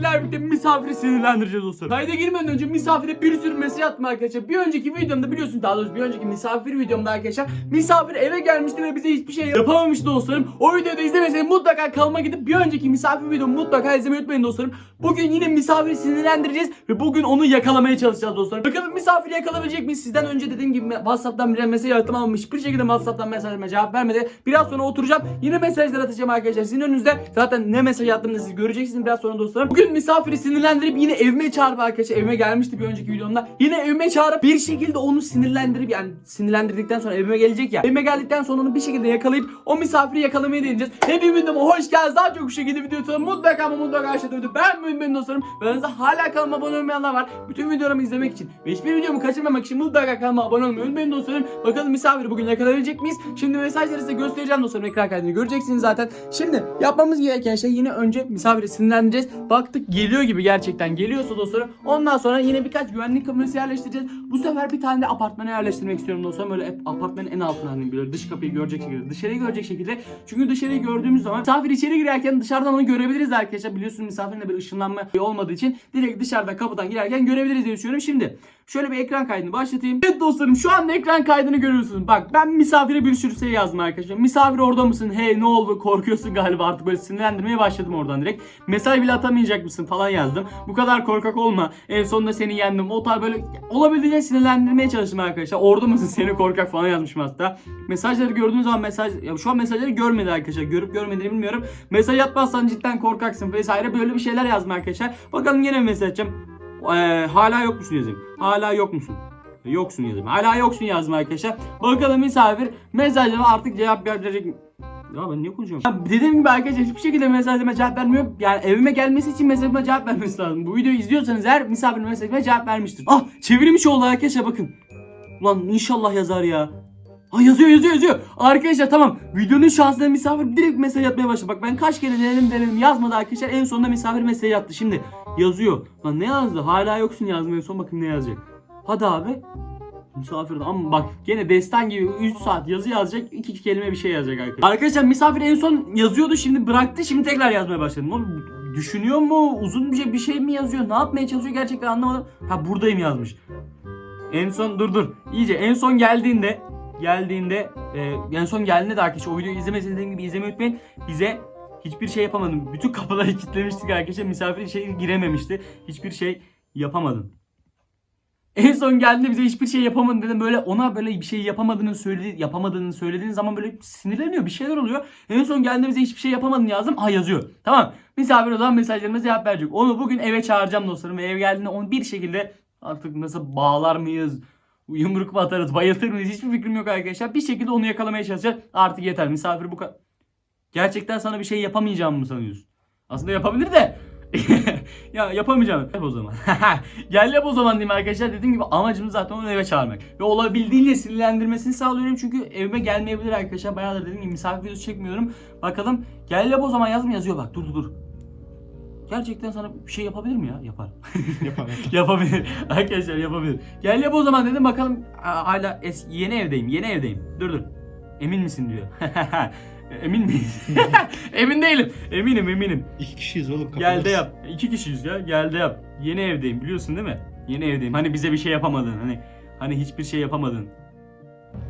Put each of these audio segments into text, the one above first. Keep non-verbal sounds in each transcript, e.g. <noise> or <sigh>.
sizler birlikte misafiri sinirlendireceğiz dostlarım. Kayda girmeden önce misafire bir sürü mesaj attım arkadaşlar. Bir önceki videomda biliyorsunuz daha doğrusu bir önceki misafir videomda arkadaşlar misafir eve gelmişti ve bize hiçbir şey yapamamıştı dostlarım. O videoyu da izlemeseniz mutlaka kanalıma gidip bir önceki misafir videomu mutlaka izlemeyi unutmayın dostlarım. Bugün yine misafiri sinirlendireceğiz ve bugün onu yakalamaya çalışacağız dostlarım. Bakalım misafiri yakalayabilecek miyiz? Sizden önce dediğim gibi WhatsApp'tan bir mesaj attım ama hiçbir şekilde WhatsApp'tan mesajıma cevap vermedi. Biraz sonra oturacağım. Yine mesajlar atacağım arkadaşlar. Sizin önünüzde zaten ne mesaj attığımı siz göreceksiniz biraz sonra dostlarım. Bugün misafiri sinirlendirip yine evime çağırıp arkadaşlar evime gelmişti bir önceki videomda. Yine evime çağırıp bir şekilde onu sinirlendirip yani sinirlendirdikten sonra evime gelecek ya. Evime geldikten sonra onu bir şekilde yakalayıp o misafiri yakalamayı deneyeceğiz. Hepim videoma hoş geldiniz. Daha çok bu şekilde video atalım. Mutlaka ama mutlaka aşağıda video beğenmeyin benim dostlarım. Aranızda hala kanalıma abone olmayanlar var. Bütün videolarımı izlemek için ve hiçbir videomu kaçırmamak için mutlaka kanalıma abone olmayı unutmayın dostlarım. Bakalım misafiri bugün yakalayabilecek miyiz? Şimdi mesajları size göstereceğim dostlarım. Ekran kaydını göreceksiniz zaten. Şimdi yapmamız gereken şey yine önce misafiri sinirlendireceğiz. Baktık geliyor gibi gerçekten geliyorsa dostlarım. Ondan sonra yine birkaç güvenlik kamerası yerleştireceğiz. Bu sefer bir tane de apartmana yerleştirmek istiyorum dostlarım. Böyle apartmanın en altına hani böyle dış kapıyı görecek şekilde, dışarıyı görecek şekilde. Çünkü dışarıyı gördüğümüz zaman misafir içeri girerken dışarıdan onu görebiliriz arkadaşlar. Biliyorsunuz misafirin de bir ışınlanma olmadığı için direkt dışarıdan kapıdan girerken görebiliriz diye düşünüyorum. Şimdi şöyle bir ekran kaydını başlatayım. Evet dostlarım şu anda ekran kaydını görüyorsunuz. Bak ben misafire bir sürü şey yazdım arkadaşlar. Misafir orada mısın? Hey ne oldu? Korkuyorsun galiba artık böyle sinirlendirmeye başladım oradan direkt. Mesaj bile atamayacak mısın falan yazdım. Bu kadar korkak olma. En sonunda seni yendim. O tarz böyle olabildiğince sinirlendirmeye çalıştım arkadaşlar. Orada mısın? Seni korkak falan yazmışım hatta. Mesajları gördüğünüz zaman mesaj ya şu an mesajları görmedi arkadaşlar. Görüp görmediğini bilmiyorum. Mesaj atmazsan cidden korkaksın vesaire böyle bir şeyler yazdım arkadaşlar. Bakalım yine mesaj atacağım. Ee, hala yok musun yazayım. Hala yok musun? Yoksun yazayım. Hala yoksun yazdım arkadaşlar. Bakalım misafir mesajlarıma artık cevap verecek mi? Ya ben niye konuşuyorum? Ya dediğim gibi arkadaşlar hiçbir şekilde mesajlarıma cevap vermiyor. Yani evime gelmesi için mesajıma cevap vermesi lazım. Bu videoyu izliyorsanız eğer misafir mesajıma cevap vermiştir. Ah çevirmiş oldu arkadaşlar bakın. Ulan inşallah yazar ya. Ha yazıyor yazıyor yazıyor. Arkadaşlar tamam. Videonun şansına misafir direkt mesaj atmaya başladı. Bak ben kaç kere denedim denedim yazmadı arkadaşlar. En sonunda misafir mesaj attı. Şimdi yazıyor. Lan ne yazdı? Hala yoksun yazdım en son bakın ne yazacak. Hadi abi. Misafir de- ama bak gene destan gibi 3 saat yazı yazacak. iki kelime bir şey yazacak arkadaşlar. Arkadaşlar misafir en son yazıyordu şimdi bıraktı şimdi tekrar yazmaya başladı. Oğlum düşünüyor mu? Uzun bir şey, bir şey mi yazıyor? Ne yapmaya çalışıyor gerçekten anlamadım. Ha buradayım yazmış. En son dur dur. İyice en son geldiğinde geldiğinde e, en son geldiğinde de arkadaşlar o videoyu izlemeseniz dediğim gibi izlemeyi unutmayın. Bize hiçbir şey yapamadım. Bütün kapıları <laughs> kilitlemiştik arkadaşlar. Misafir içeri girememişti. Hiçbir şey yapamadın. En son geldiğinde bize hiçbir şey yapamadın dedim böyle ona böyle bir şey yapamadığını söyledi yapamadığını söylediğin zaman böyle sinirleniyor bir şeyler oluyor. En son geldiğinde bize hiçbir şey yapamadın yazdım. Ha yazıyor. Tamam. Misafir o zaman mesajlarıma cevap verecek. Onu bugün eve çağıracağım dostlarım ve ev geldiğinde onu bir şekilde artık nasıl bağlar mıyız? Yumruk mu atarız, bayıltır mıyız? Hiçbir fikrim yok arkadaşlar. Bir şekilde onu yakalamaya çalışacağız. Artık yeter. Misafir bu kadar. Gerçekten sana bir şey yapamayacağımı mı sanıyorsun? Aslında yapabilir de. <laughs> ya yapamayacağım. Yap o zaman. <laughs> Gel yap o zaman diyeyim arkadaşlar. Dediğim gibi amacımız zaten onu eve çağırmak. Ve olabildiğince sinirlendirmesini sağlıyorum. Çünkü evime gelmeyebilir arkadaşlar. Bayağıdır dediğim gibi misafir videosu çekmiyorum. Bakalım. Gel yap o zaman yaz mı yazıyor bak. Dur dur dur. Gerçekten sana bir şey yapabilir mi ya? Yapar. <laughs> Yapamam. yapabilir. Arkadaşlar yapabilir. Gel yap o zaman dedim bakalım hala es yeni evdeyim. Yeni evdeyim. Dur dur. Emin misin diyor. <laughs> Emin miyiz? <laughs> Emin değilim. Eminim eminim. İki kişiyiz oğlum. Gel de yap. İki kişiyiz ya. Gel de yap. Yeni evdeyim biliyorsun değil mi? Yeni evdeyim. Hani bize bir şey yapamadın. Hani hani hiçbir şey yapamadın.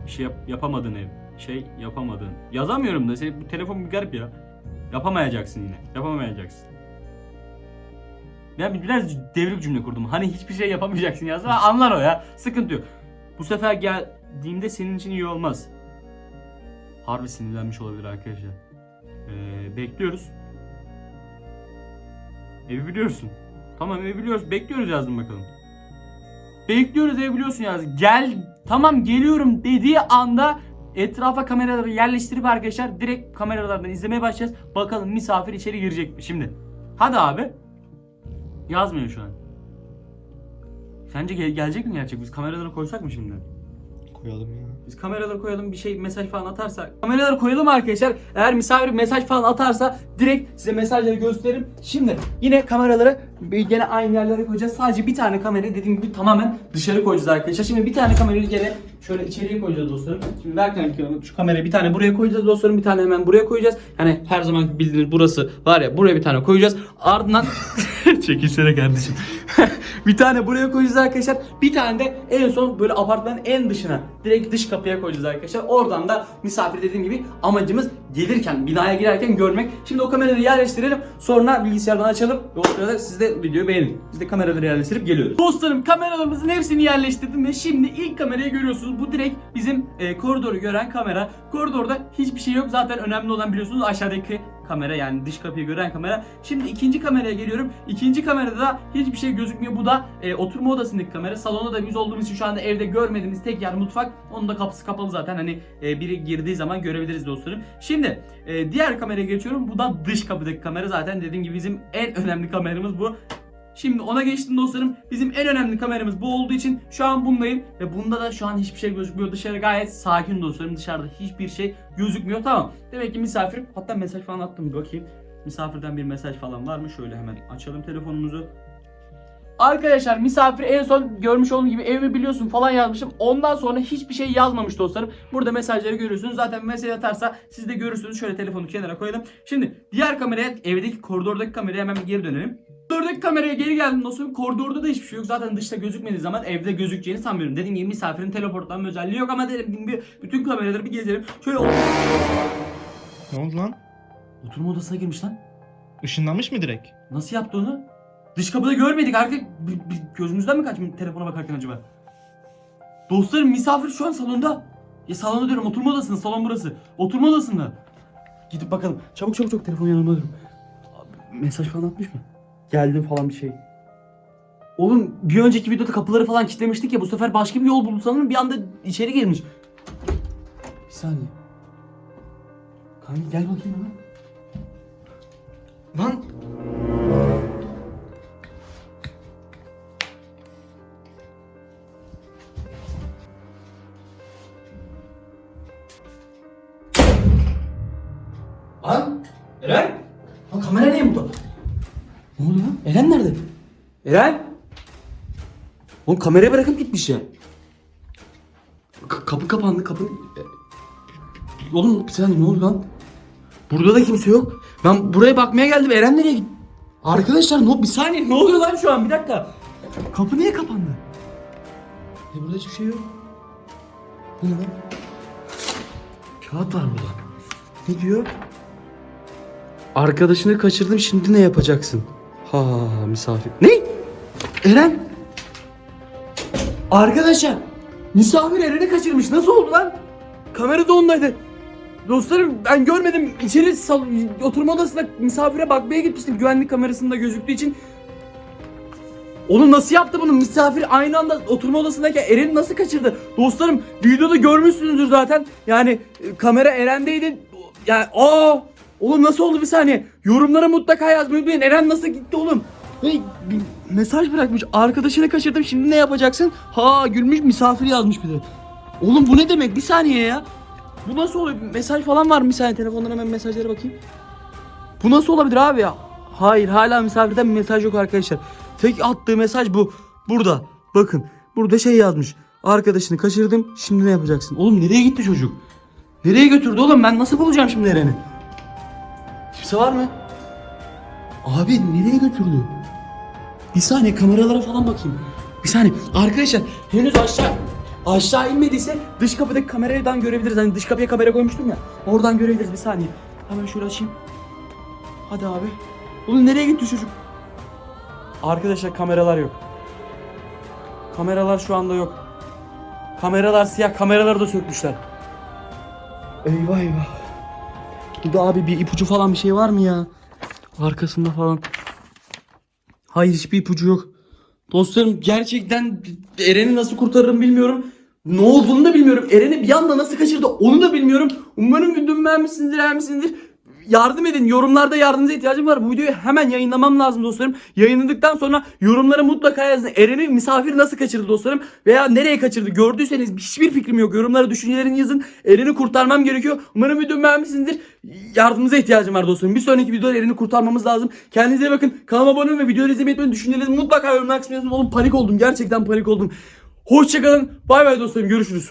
Bir şey yap, yapamadın ev. Şey yapamadın. Yazamıyorum da. Senin bu telefon bir garip ya. Yapamayacaksın yine. Yapamayacaksın. Ben biraz devrik cümle kurdum. Hani hiçbir şey yapamayacaksın yazdım. Anlar o ya. Sıkıntı yok. Bu sefer geldiğimde senin için iyi olmaz. Harbi sinirlenmiş olabilir arkadaşlar. Ee, bekliyoruz. Evi biliyorsun. Tamam evi biliyoruz. Bekliyoruz yazdım bakalım. Bekliyoruz evi biliyorsun yazdım. Gel tamam geliyorum dediği anda etrafa kameraları yerleştirip arkadaşlar direkt kameralardan izlemeye başlayacağız. Bakalım misafir içeri girecek mi? Şimdi. Hadi abi. Yazmıyor şu an. Sence gel- gelecek mi gerçek? Biz kameraları koysak mı şimdi? Koyalım ya. Biz kameraları koyalım bir şey mesaj falan atarsa. Kameraları koyalım arkadaşlar. Eğer misafir mesaj falan atarsa direkt size mesajları gösteririm. Şimdi yine kameraları gene aynı yerlere koyacağız. Sadece bir tane kamera dediğim gibi tamamen dışarı koyacağız arkadaşlar. Şimdi bir tane kamerayı gene şöyle içeriye koyacağız dostlarım. Şimdi ver kanka şu kamerayı bir tane buraya koyacağız dostlarım. Bir tane hemen buraya koyacağız. Yani her zaman bildiğiniz burası var ya buraya bir tane koyacağız. Ardından <laughs> Çekilsene kardeşim. <laughs> bir tane buraya koyacağız arkadaşlar. Bir tane de en son böyle apartmanın en dışına direkt dış kapıya koyacağız arkadaşlar. Oradan da misafir dediğim gibi amacımız gelirken binaya girerken görmek. Şimdi o kameraları yerleştirelim. Sonra bilgisayardan açalım. Ve o sırada siz de videoyu beğenin. Biz de kameraları yerleştirip geliyoruz. Dostlarım kameralarımızın hepsini yerleştirdim ve şimdi ilk kamerayı görüyorsunuz. Bu direkt bizim e, koridoru gören kamera. Koridorda hiçbir şey yok. Zaten önemli olan biliyorsunuz aşağıdaki kamera yani dış kapıyı gören kamera. Şimdi ikinci kameraya geliyorum. İkinci kamerada da hiçbir şey gözükmüyor. Bu da e, oturma odasındaki kamera. Salonda da biz olduğumuz için şu anda evde görmediğimiz tek yer mutfak. Onun da kapısı kapalı zaten. Hani e, biri girdiği zaman görebiliriz dostlarım. Şimdi e, diğer kameraya geçiyorum. Bu da dış kapıdaki kamera. Zaten dediğim gibi bizim en önemli kameramız bu. Şimdi ona geçtim dostlarım. Bizim en önemli kameramız bu olduğu için şu an bundayım. Ve bunda da şu an hiçbir şey gözükmüyor. Dışarı gayet sakin dostlarım. Dışarıda hiçbir şey gözükmüyor. Tamam. Demek ki misafir. Hatta mesaj falan attım bakayım. Misafirden bir mesaj falan var mı? Şöyle hemen açalım telefonumuzu. Arkadaşlar misafir en son görmüş olduğunuz gibi evimi biliyorsun falan yazmışım. Ondan sonra hiçbir şey yazmamış dostlarım. Burada mesajları görüyorsunuz. Zaten mesaj atarsa siz de görürsünüz. Şöyle telefonu kenara koyalım. Şimdi diğer kameraya evdeki koridordaki kameraya hemen bir geri dönelim. Koridordaki kameraya geri geldim dostum. Koridorda da hiçbir şey yok. Zaten dışta gözükmediği zaman evde gözükeceğini sanmıyorum. Dediğim gibi misafirin teleportlanma özelliği yok ama dediğim gibi bütün kameraları bir gezelim. Şöyle Ne oldu lan? oturma odasına girmiş lan. Işınlanmış mı direkt? Nasıl yaptı onu? Dış kapıda görmedik bir- bir gözümüzden mi kaçmış telefona bakarken acaba? Dostlarım misafir şu an salonda. Ya salonda diyorum oturma odasında salon burası. Oturma odasında. Gidip bakalım. Çabuk çabuk çabuk telefonu yanıma alıyorum. Abi, Mesaj falan atmış mı? Geldim falan bir şey. Oğlum bir önceki videoda kapıları falan kilitlemiştik ya bu sefer başka bir yol buldu sanırım bir anda içeri girmiş. Bir saniye. Kanka gel bakayım bana. Lan! Lan Eren? Lan kamera niye burada? Eren nerede? Eren? Oğlum kamerayı bırakıp gitmiş ya. K- kapı kapandı kapı. E, Oğlum saniye ne oldu lan? Burada da kimse yok. Ben buraya bakmaya geldim. Eren nereye gitti? Arkadaşlar ne bir saniye ne oluyor lan şu an bir dakika. Kapı niye kapandı? E burada hiçbir şey yok. Bu ne lan? Kağıt var burada. Ne diyor? Arkadaşını kaçırdım şimdi ne yapacaksın? Ha misafir. Ne? Eren? Arkadaşlar misafir Eren'i kaçırmış. Nasıl oldu lan? Kamerada ondaydı. Dostlarım ben görmedim. İçeri sal- oturma odasına misafire bakmaya gitmiştim. Güvenlik kamerasında gözüktüğü için. Oğlum nasıl yaptı bunu? Misafir aynı anda oturma odasındayken Eren'i nasıl kaçırdı? Dostlarım videoda görmüşsünüzdür zaten. Yani e, kamera Eren'deydi. Yani aa Oğlum nasıl oldu bir saniye? Yorumlara mutlaka yazmayı unutmayın. Eren nasıl gitti oğlum? Ve mesaj bırakmış. Arkadaşını kaçırdım şimdi ne yapacaksın? Ha gülmüş misafir yazmış bir de. Oğlum bu ne demek? Bir saniye ya. Bu nasıl oluyor? Mesaj falan var mı? Bir saniye telefondan hemen mesajlara bakayım. Bu nasıl olabilir abi ya? Hayır hala misafirden bir mesaj yok arkadaşlar. Tek attığı mesaj bu. Burada. Bakın. Burada şey yazmış. Arkadaşını kaçırdım. Şimdi ne yapacaksın? Oğlum nereye gitti çocuk? Nereye götürdü oğlum? Ben nasıl bulacağım şimdi Eren'i? Kimse var mı? Abi nereye götürdü? Bir saniye kameralara falan bakayım. Bir saniye. Arkadaşlar henüz aşağı aşağı inmediyse dış kapıdaki kameradan görebiliriz. Hani dış kapıya kamera koymuştum ya. Oradan görebiliriz bir saniye. Hemen şöyle açayım. Hadi abi. Oğlum nereye gitti çocuk? Arkadaşlar kameralar yok. Kameralar şu anda yok. Kameralar siyah. Kameraları da sökmüşler. Eyvah eyvah. Burada abi bir ipucu falan bir şey var mı ya? Arkasında falan. Hayır hiçbir ipucu yok. Dostlarım gerçekten Eren'i nasıl kurtarırım bilmiyorum. Ne olduğunu da bilmiyorum. Eren'i bir anda nasıl kaçırdı onu da bilmiyorum. Umarım videomu beğenmişsinizdir, beğenmişsinizdir. Yardım edin. Yorumlarda yardımınıza ihtiyacım var. Bu videoyu hemen yayınlamam lazım dostlarım. Yayınladıktan sonra yorumlara mutlaka yazın. Eren'i misafir nasıl kaçırdı dostlarım? Veya nereye kaçırdı? Gördüyseniz hiçbir fikrim yok. Yorumlara düşüncelerini yazın. Eren'i kurtarmam gerekiyor. Umarım videomu beğenmişsinizdir. Yardımınıza ihtiyacım var dostlarım. Bir sonraki videoda Eren'i kurtarmamız lazım. Kendinize bakın. Kanalıma abone olun ve videoları izlemeyi unutmayın. Düşüncelerinizi mutlaka yorumlara kısmına yazın. Oğlum panik oldum. Gerçekten panik oldum. Hoşçakalın. Bay bay dostlarım. Görüşürüz.